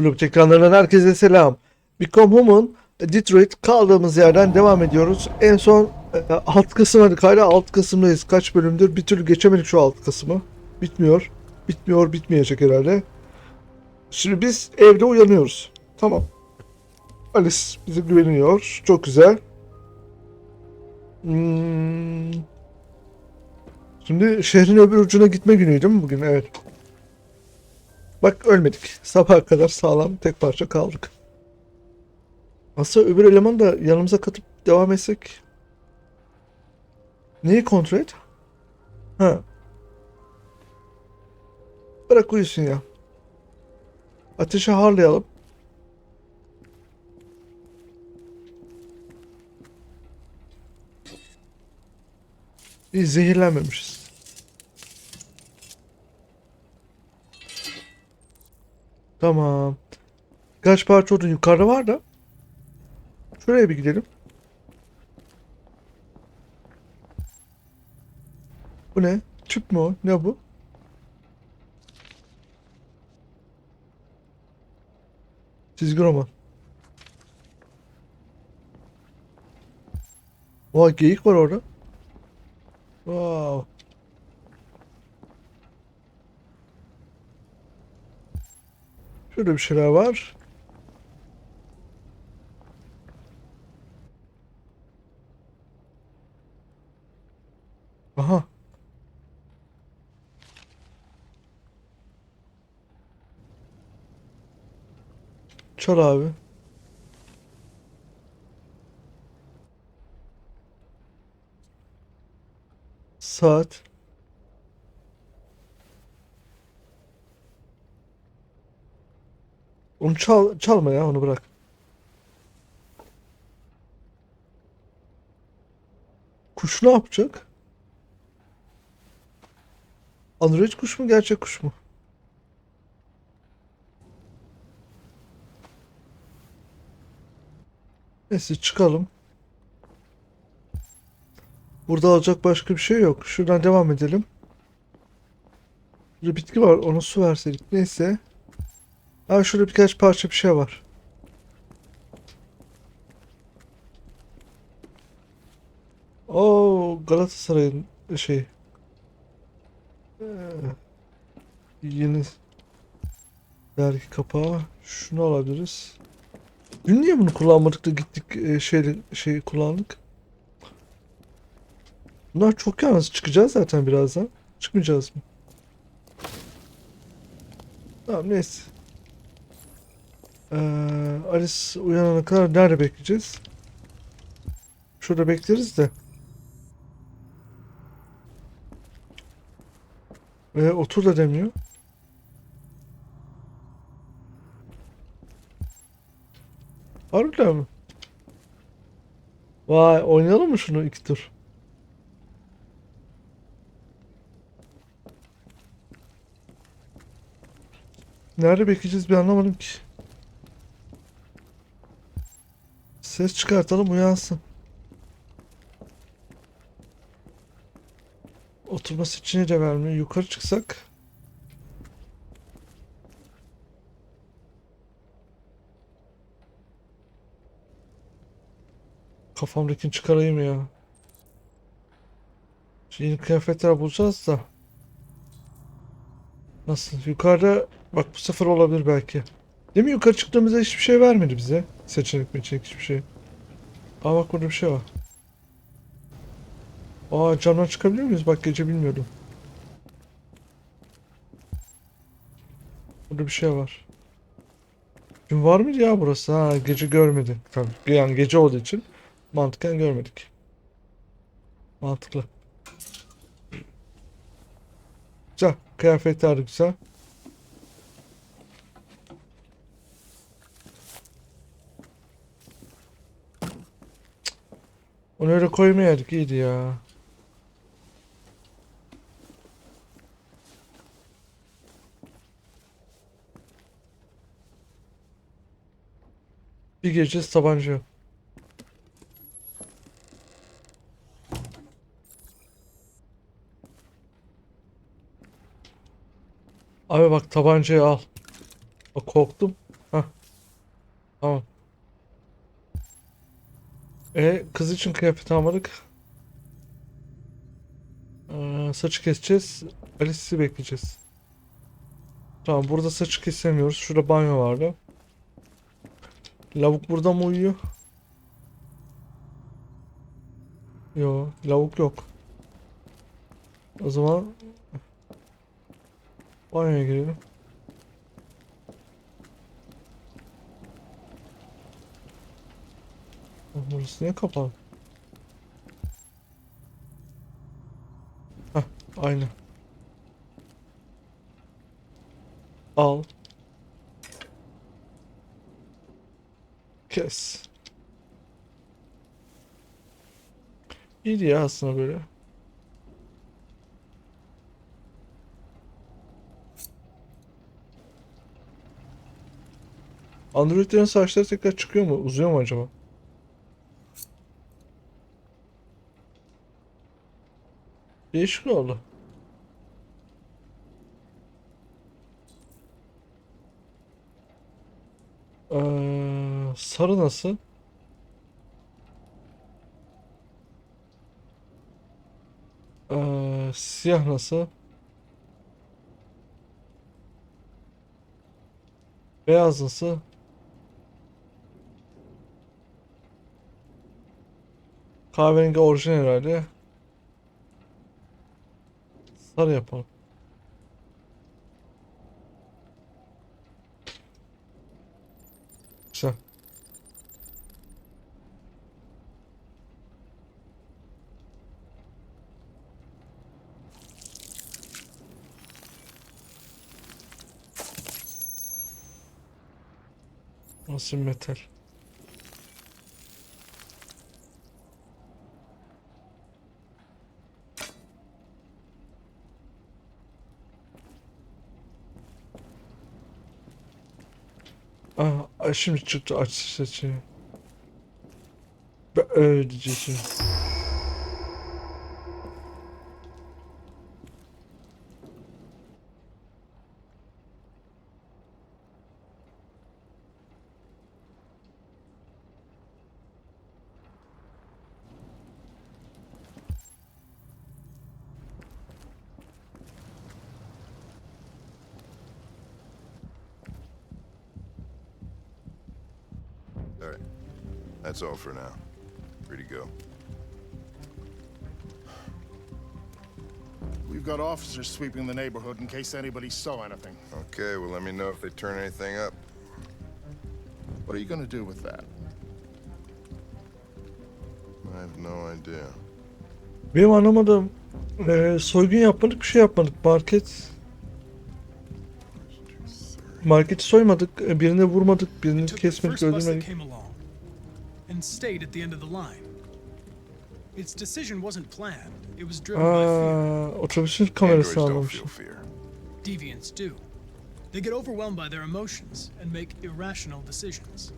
Blue ekranlarından herkese selam. Become Human, Detroit kaldığımız yerden devam ediyoruz. En son e, alt kısımdaydık. Hala alt kısımdayız. Kaç bölümdür? Bir türlü geçemedik şu alt kısmı. Bitmiyor. Bitmiyor, bitmeyecek herhalde. Şimdi biz evde uyanıyoruz. Tamam. Alice bize güveniyor. Çok güzel. Hmm. Şimdi şehrin öbür ucuna gitme günüydü mü bugün? Evet. Bak ölmedik. Sabaha kadar sağlam tek parça kaldık. Aslında öbür eleman da yanımıza katıp devam etsek. Neyi kontrol et? Ha. Bırak uyusun ya. Ateşi harlayalım. İyi zehirlenmemişiz. Tamam. Kaç parça odun yukarıda var da. Şuraya bir gidelim. Bu ne? Tüp mü o? Ne bu? Çizgi roman. Vay geyik var orada. Wow. Şurada bir şeyler var. Aha. Çal abi. Saat. Onu çal çalma ya onu bırak. Kuş ne yapacak? Android kuş mu gerçek kuş mu? Neyse çıkalım. Burada alacak başka bir şey yok. Şuradan devam edelim. Burada bitki var. Ona su verseydik. Neyse. Ha şurada birkaç parça bir şey var. Oo Galatasaray'ın şey. Ee, yeni dergi kapağı. Şunu alabiliriz. Dün niye bunu kullanmadık da gittik e, şey şey kullandık? Bunlar çok yalnız çıkacağız zaten birazdan. Çıkmayacağız mı? Tamam neyse. Ee, Alice uyanana kadar nerede bekleyeceğiz? Şurada bekleriz de. Ve otur da demiyor. Harbiden mi? Vay oynayalım mı şunu iki tur? Nerede bekleyeceğiz bir anlamadım ki. Ses çıkartalım uyansın. Oturması için de vermiyor. Yukarı çıksak. Kafamdakini çıkarayım ya. Yeni kıyafetler bulacağız da. Nasıl? Yukarıda bak bu sefer olabilir belki. Değil mi yukarı çıktığımızda hiçbir şey vermedi bize. Seçenek meçenek hiçbir şey. Aa bak burada bir şey var. Aa camdan çıkabiliyor muyuz? Bak gece bilmiyordum. Burada bir şey var. Gün var mıydı ya burası? Ha gece görmedik. Tabii yani gece olduğu için mantıken görmedik. Mantıklı. Güzel. Kıyafetler güzel. Öyle koymayaydık iyiydi ya. Bir gece tabanca. Abi bak tabancayı al. Bak korktum. Tamam. E kız için kıyafet almadık. Ee, saçı keseceğiz. Alice'i bekleyeceğiz. Tamam burada saçı kesemiyoruz. Şurada banyo vardı. Lavuk burada mı uyuyor? Yo, lavuk yok. O zaman banyoya girelim. Burası niye kapalı? Hah, aynı. Al. Kes. İyiydi ya aslında böyle. Androidlerin saçları tekrar çıkıyor mu? Uzuyor mu acaba? Değişik oldu. Ee, sarı nasıl? Ee, siyah nasıl? Beyaz nasıl? Kahverengi orijinal herhalde. Sarı yapalım. Güzel. Nasıl metal? Aa, ay şimdi çıktı aç seçeneği. Ben öyle diyeceğim. Right. That's all for now. Free to go. We've got officers sweeping the neighborhood in case anybody saw anything. Okay, well, let me know if they turn anything up. What are you gonna do with that? I have no idea. Benim anlamadığım eee, soygun yapmadık bir şey yapmadık. Market marketi soymadık. e, Birine vurmadık. Birini kesmedik first bus that öldürmedik. came along and stayed at the end of the line. Its decision wasn't planned. It was driven by fear. Aa, otobüsün Androids kamerası don't almamış. feel fear. Deviants do. They get overwhelmed by their emotions and make irrational decisions.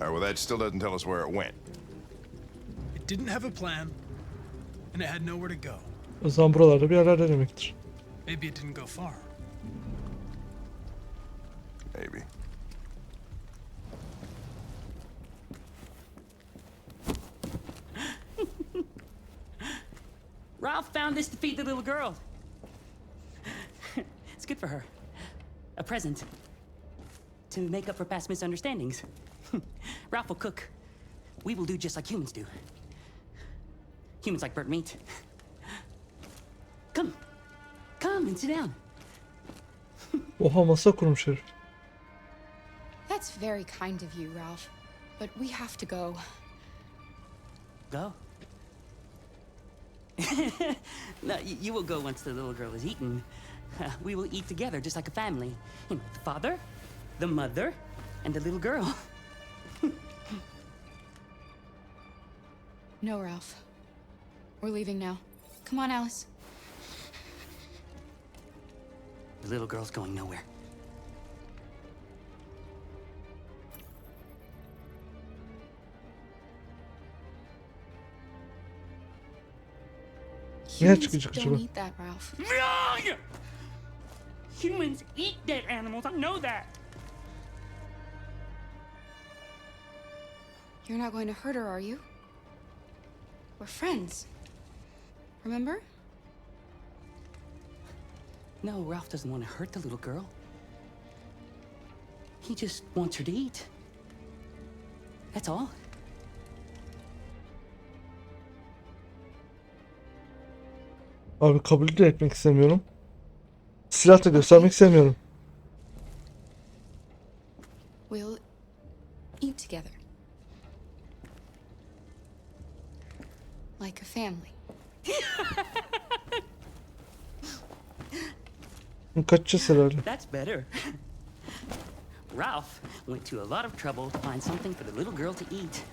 All right, well, that still doesn't tell us where it went. It didn't have a plan, and it had nowhere to go. O zaman buralarda bir yerlerde demektir. Maybe it didn't go far. Maybe. Ralph found this to feed the little girl. it's good for her. A present. To make up for past misunderstandings. Ralph will cook. We will do just like humans do. Humans like burnt meat. Come. Come and sit down. Oha masa kurmuş herif. That's very kind of you, Ralph. But we have to go. Go. no, you will go once the little girl is eaten. we will eat together, just like a family. You know, the father, the mother, and the little girl. No, Ralph. We're leaving now. Come on, Alice. The little girl's going nowhere. Ne Humans çıkacak don't acaba? eat that, Ralph. Humans eat dead animals. I know that. You're not going to hurt her, are you? We're friends. Remember? No, Ralph doesn't want to hurt the little girl. He just wants her to eat. That's all. Abi kabul de etmek istemiyorum. Silah da göstermek istemiyorum. We'll eat together. Like a family. Kaçacağız herhalde. That's better. Ralph went to a lot of trouble to find something for the little girl to eat.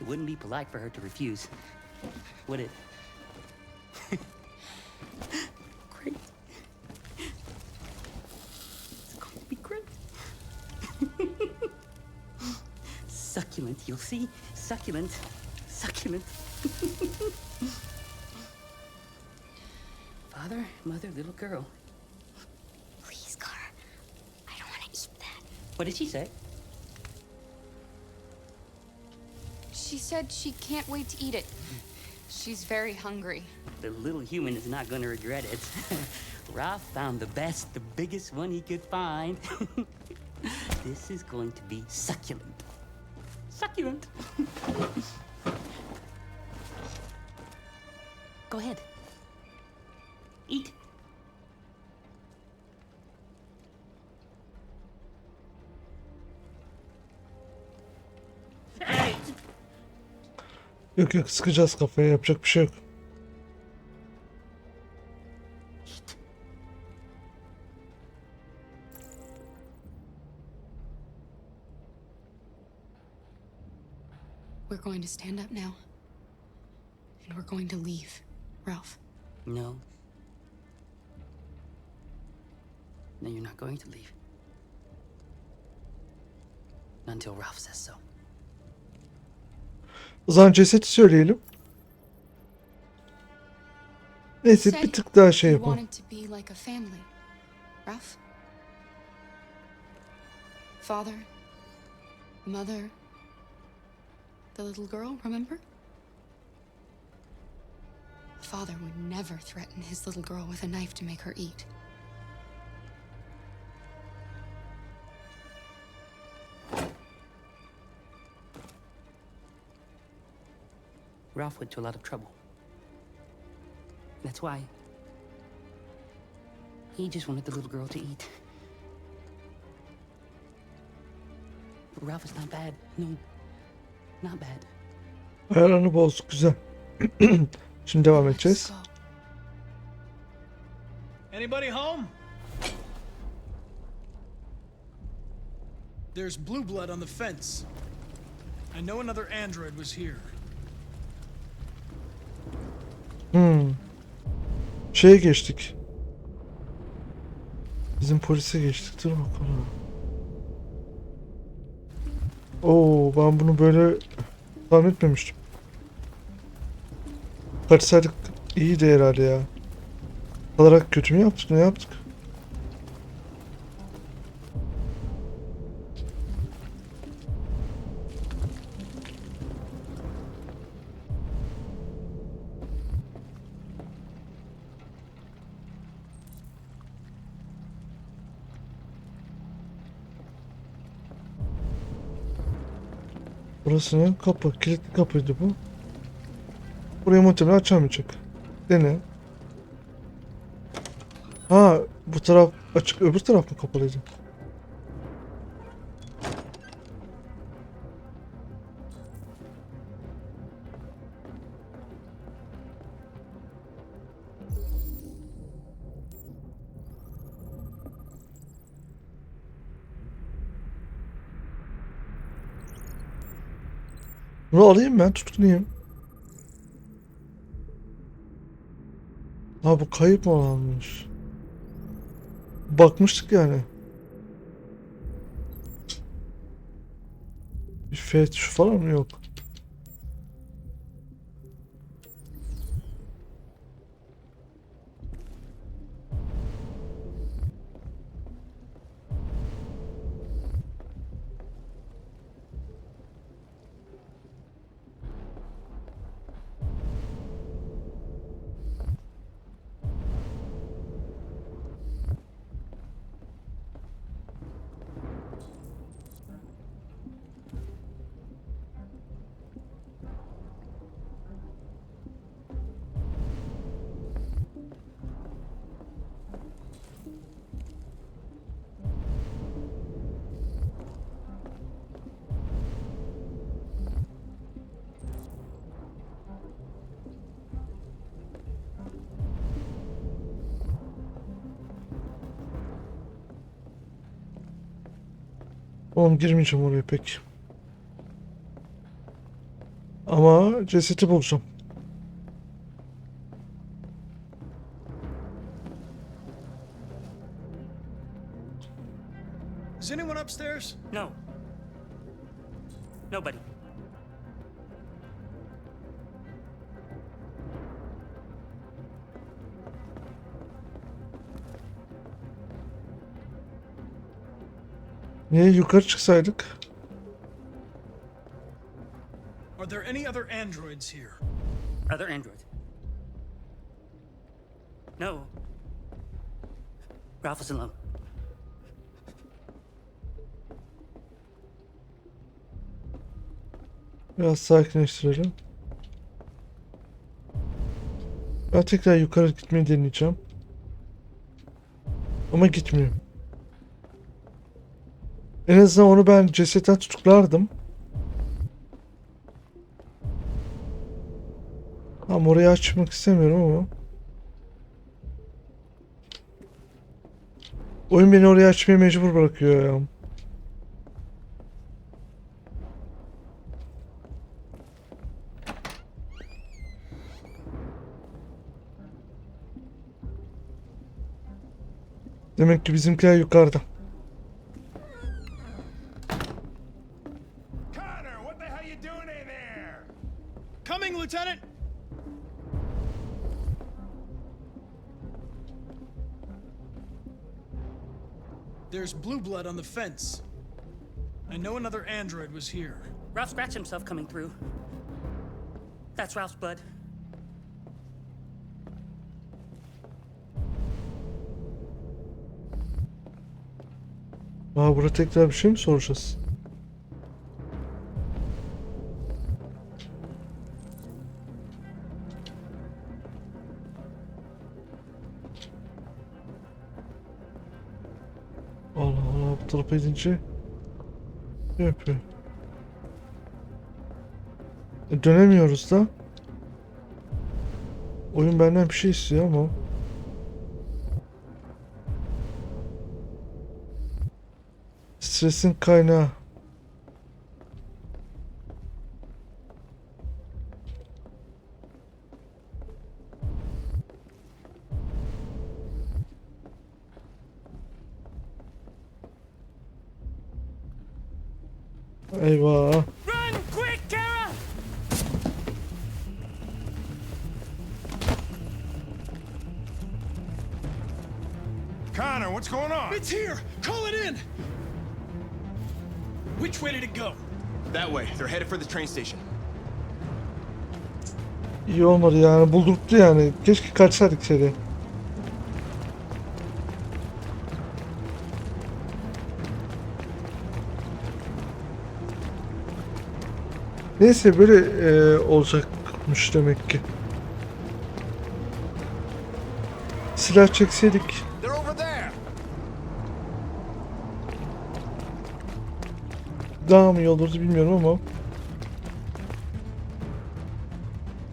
It wouldn't be polite for her to refuse, would it? great. It's going to be great. Succulent, you'll see. Succulent. Succulent. Father, mother, little girl. Please, Car. I don't want to eat that. What did she say? She said she can't wait to eat it. She's very hungry. The little human is not going to regret it. Ralph found the best, the biggest one he could find. this is going to be succulent. Succulent. Go ahead. Eat. Yok yok sıkacağız kafaya yapacak bir şey yok. We're going to stand up now. And we're going to leave, Ralph. No. No, you're not going to leave. Not until Ralph says so. O zaman cesedi söyleyelim. Neyse bir tık daha şey yapalım. wanted to be like a family, Ralph. Father, mother, the little girl, remember? Father would never threaten his little girl with a knife to make her eat. Ralph went to a lot of trouble. That's why. He just wanted the little girl to eat. But Ralph is not bad. No, not bad. Ayarlarını bozduk güzel. Şimdi devam Let's edeceğiz. go. Anybody home? There's blue blood on the fence. I know another android was here. Şeye geçtik. Bizim polise geçtik. Dur bakalım. Oo ben bunu böyle tahmin etmemiştim. Kaçsaydık iyiydi herhalde ya. Olarak kötü mü yaptık ne yaptık? Burası? Kapı. Kilitli kapıydı bu. Burayı muhtemelen açamayacak. Dene. Ha bu taraf açık öbür taraf mı kapalıydı? Bunu alayım ben tutuklayayım. Ha bu kayıp mı olanmış? Bakmıştık yani. Bir F tuşu falan mı yok? Oğlum girmeyeceğim oraya pek. Ama cesedi bulacağım. Niye yukarı çıksaydık? Are there any other androids here? Other android. No. Ralph is alone. Biraz sakinleştirelim. Ben tekrar yukarı gitmeyi deneyeceğim. Ama gitmiyor. En azından onu ben cesetten tutuklardım. Tamam orayı açmak istemiyorum ama. Oyun beni oraya açmaya mecbur bırakıyor ya. Demek ki bizimkiler yukarıda. The fence. I know another android was here. Ralph scratched himself coming through. That's Ralph's blood. Aa burada tekrar bir şey mi soracağız? Tarafa gidince ne yapıyor? E, dönemiyoruz da. Oyun benden bir şey istiyor ama. Stresin kaynağı. Eyvah. Run, quick, Kara! Connor, what's going on? It's here! Call it in! Which way did it go? That way. They're headed for the train station. İyi olmadı yani buldurttu yani. Keşke kaçsaydık içeri. Neyse böyle e, olacakmış demek ki. Silah çekseydik daha mı iyi olurdu bilmiyorum ama.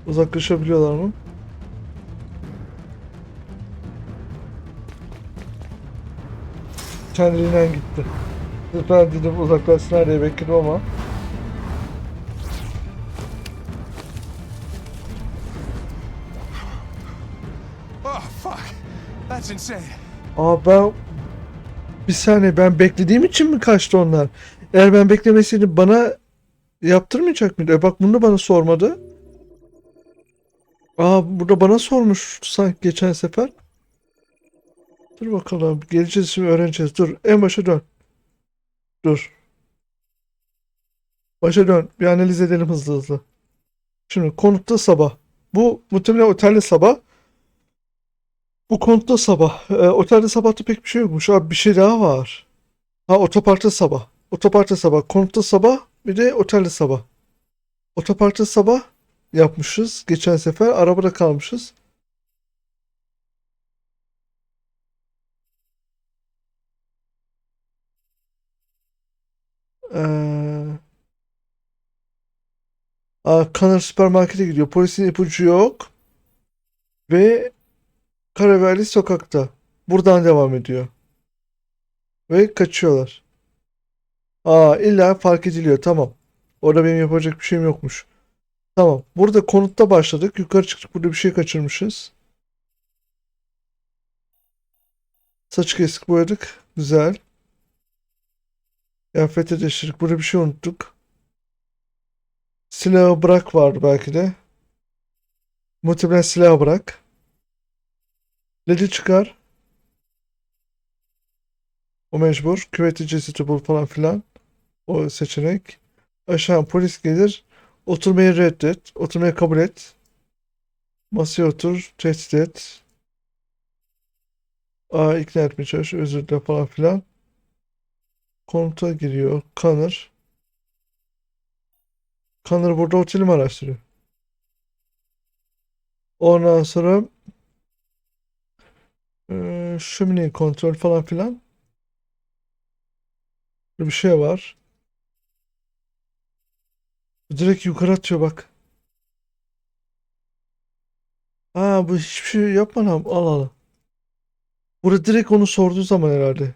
Uzaklaşabiliyorlar mı? Kendiliğinden gitti. Ben dedim uzaklaşsınlar diye bekledim ama. Aa ben... Bir saniye ben beklediğim için mi kaçtı onlar? Eğer ben beklemeseydim bana yaptırmayacak mıydı? E bak bunu bana sormadı. Aa burada bana sormuş sanki geçen sefer. Dur bakalım. Geleceğiz şimdi öğreneceğiz. Dur en başa dön. Dur. Başa dön. Bir analiz edelim hızlı hızlı. Şimdi konutta sabah. Bu muhtemelen otelde sabah. Bu konutta sabah. Ee, otelde sabahta pek bir şey yokmuş. Abi bir şey daha var. Ha otoparkta sabah. Otoparkta sabah. Konutta sabah. Bir de otelde sabah. Otoparkta sabah yapmışız. Geçen sefer arabada kalmışız. Ee, Aa, süpermarkete gidiyor. Polisin ipucu yok. Ve Karaverli sokakta. Buradan devam ediyor. Ve kaçıyorlar. Aa illa fark ediliyor. Tamam. Orada benim yapacak bir şeyim yokmuş. Tamam. Burada konutta başladık. Yukarı çıktık. Burada bir şey kaçırmışız. Saçı kesik boyadık. Güzel. Kıyafeti değiştirdik. Burada bir şey unuttuk. Silahı bırak vardı belki de. Muhtemelen silahı bırak. Ledi çıkar. O mecbur. Küveti cesedi bul falan filan. O seçenek. Aşağı polis gelir. Oturmayı reddet. Oturmayı kabul et. Masaya otur. Tehdit et. Aa ikna etmeye çalış. Özür dile falan filan. Konuta giriyor. Kanır. Kanır burada otelimi araştırıyor. Ondan sonra eee şömineyi kontrol falan filan. Bir şey var. Direkt yukarı atıyor bak. Aa bu hiçbir şey yapma lan. Al al. Burada direkt onu sorduğu zaman herhalde.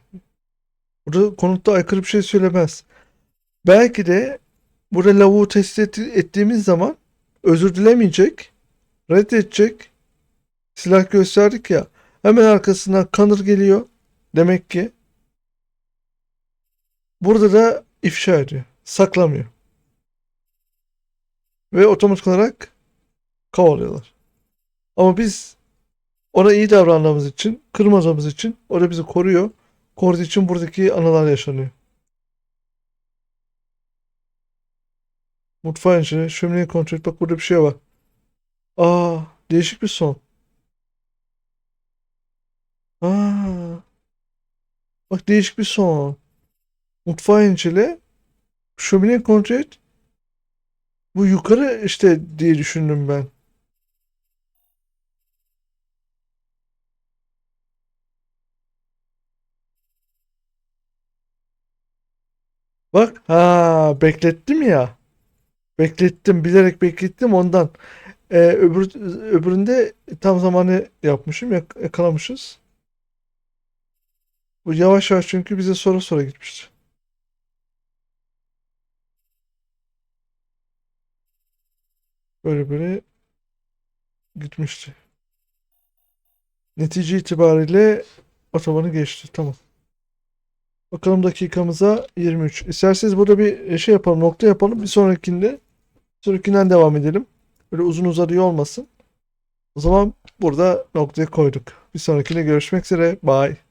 Burada konutta aykırı bir şey söylemez. Belki de burada lavuğu test et- ettiğimiz zaman özür dilemeyecek. Reddedecek. Silah gösterdik ya. Hemen arkasından kanır geliyor. Demek ki. Burada da ifşa ediyor. Saklamıyor. Ve otomatik olarak kovalıyorlar. Ama biz ona iyi davrandığımız için, kırmadığımız için o da bizi koruyor. Koruduğu için buradaki anılar yaşanıyor. Mutfağın içine şömineyi kontrol et. Bak burada bir şey var. Aa, değişik bir son. Aa, bak değişik bir son. Mutfağı incele. Şömineyi kontrol et. Bu yukarı işte diye düşündüm ben. Bak ha beklettim ya. Beklettim bilerek beklettim ondan. Ee, öbür, öbüründe tam zamanı yapmışım yak- yakalamışız. Bu yavaş yavaş çünkü bize sonra sonra gitmişti. Böyle böyle gitmişti. Netice itibariyle otobanı geçti. Tamam. Bakalım dakikamıza 23. İsterseniz burada bir şey yapalım, nokta yapalım. Bir sonrakinde, sonrakinden devam edelim. Böyle uzun uzadığı olmasın. O zaman burada noktayı koyduk. Bir sonrakinde görüşmek üzere. Bye.